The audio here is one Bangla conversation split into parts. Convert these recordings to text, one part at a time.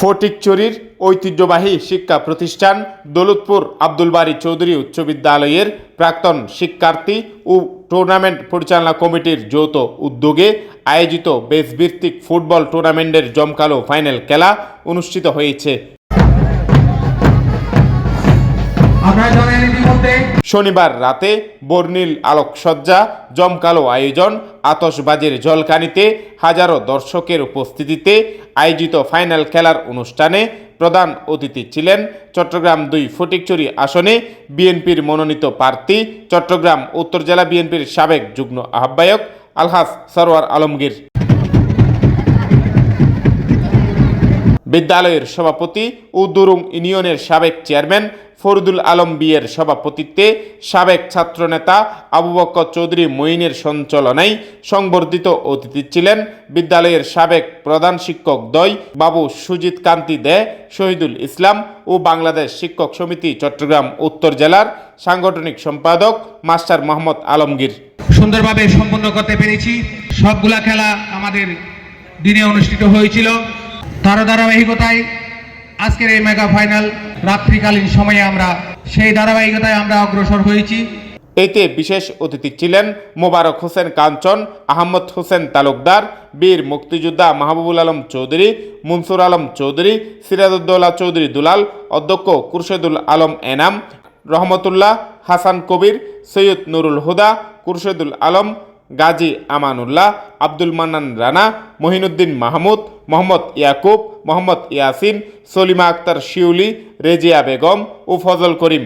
ফটিকচুরির ঐতিহ্যবাহী শিক্ষা প্রতিষ্ঠান দৌলতপুর আব্দুল বাড়ি চৌধুরী উচ্চ বিদ্যালয়ের প্রাক্তন শিক্ষার্থী ও টুর্নামেন্ট পরিচালনা কমিটির যৌথ উদ্যোগে আয়োজিত বেশ ভিত্তিক ফুটবল টুর্নামেন্টের জমকালো ফাইনাল খেলা অনুষ্ঠিত হয়েছে। শনিবার রাতে বর্ণিল আলোকসজ্জা, জমকালো আয়োজন, আতশবাজির জলকানিতে হাজারো দর্শকের উপস্থিতিতে আয়োজিত ফাইনাল খেলার অনুষ্ঠানে প্রধান অতিথি ছিলেন চট্টগ্রাম দুই ফটিকচুরি আসনে বিএনপির মনোনীত প্রার্থী, চট্টগ্রাম উত্তর জেলা বিএনপির সাবেক যুগ্ম আহ্বায়ক আলহাস সরোয়ার আলমগীর। বিদ্যালয়ের সভাপতি ও দুরুং ইউনিয়নের সাবেক চেয়ারম্যান ফরদুল আলম বিয়ের সভাপতিত্বে সাবেক ছাত্রনেতা আবু বক্কর চৌধুরী মঈনের সঞ্চালনায় সংবর্ধিত অতিথি ছিলেন বিদ্যালয়ের সাবেক প্রধান শিক্ষক দয় বাবু সুজিত কান্তি দে, শহীদুল ইসলাম ও বাংলাদেশ শিক্ষক সমিতি চট্টগ্রাম উত্তর জেলার সাংগঠনিক সম্পাদক মাস্টার মোহাম্মদ আলমগীর। সুন্দরভাবে সম্পন্ন করতে পেরেছি। সবগুলা খেলা আমাদের দিনে অনুষ্ঠিত হয়েছিল। তার ধারাবাহিকতায় আজকের এই মেগা ফাইনাল রাত্রিকালীন সময়ে আমরা সেই ধারাবাহিকতায় আমরা অগ্রসর হয়েছি। এতে বিশেষ অতিথি ছিলেন মোবারক হোসেন কাঞ্চন, আহমদ হোসেন তালুকদার, বীর মুক্তিযোদ্ধা মাহবুবুল আলম চৌধুরী, মনসুর আলম চৌধুরী, সিরাজউদ্দৌলা চৌধুরী দুলাল, অধ্যক্ষ কুরশেদুল আলম এনাম, রহমতুল্লাহ হাসান কবির, সৈয়দ নুরুল হুদা, কুরশেদুল আলম গাজী আমানুল্লাহ, আব্দুল মান্নান রানা, মহিনুদ্দিন মাহমুদ, মোহাম্মদ ইয়াকুব, মোহাম্মদ ইয়াসিন, সলিমা আক্তার শিউলি, রেজিয়া বেগম ও ফজল করিম।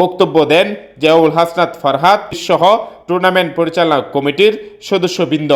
বক্তব্য দেন জিয়াউল হাসনাত ফরহাদ সহ টুর্নামেন্ট পরিচালনা কমিটির সদস্যবৃন্দ।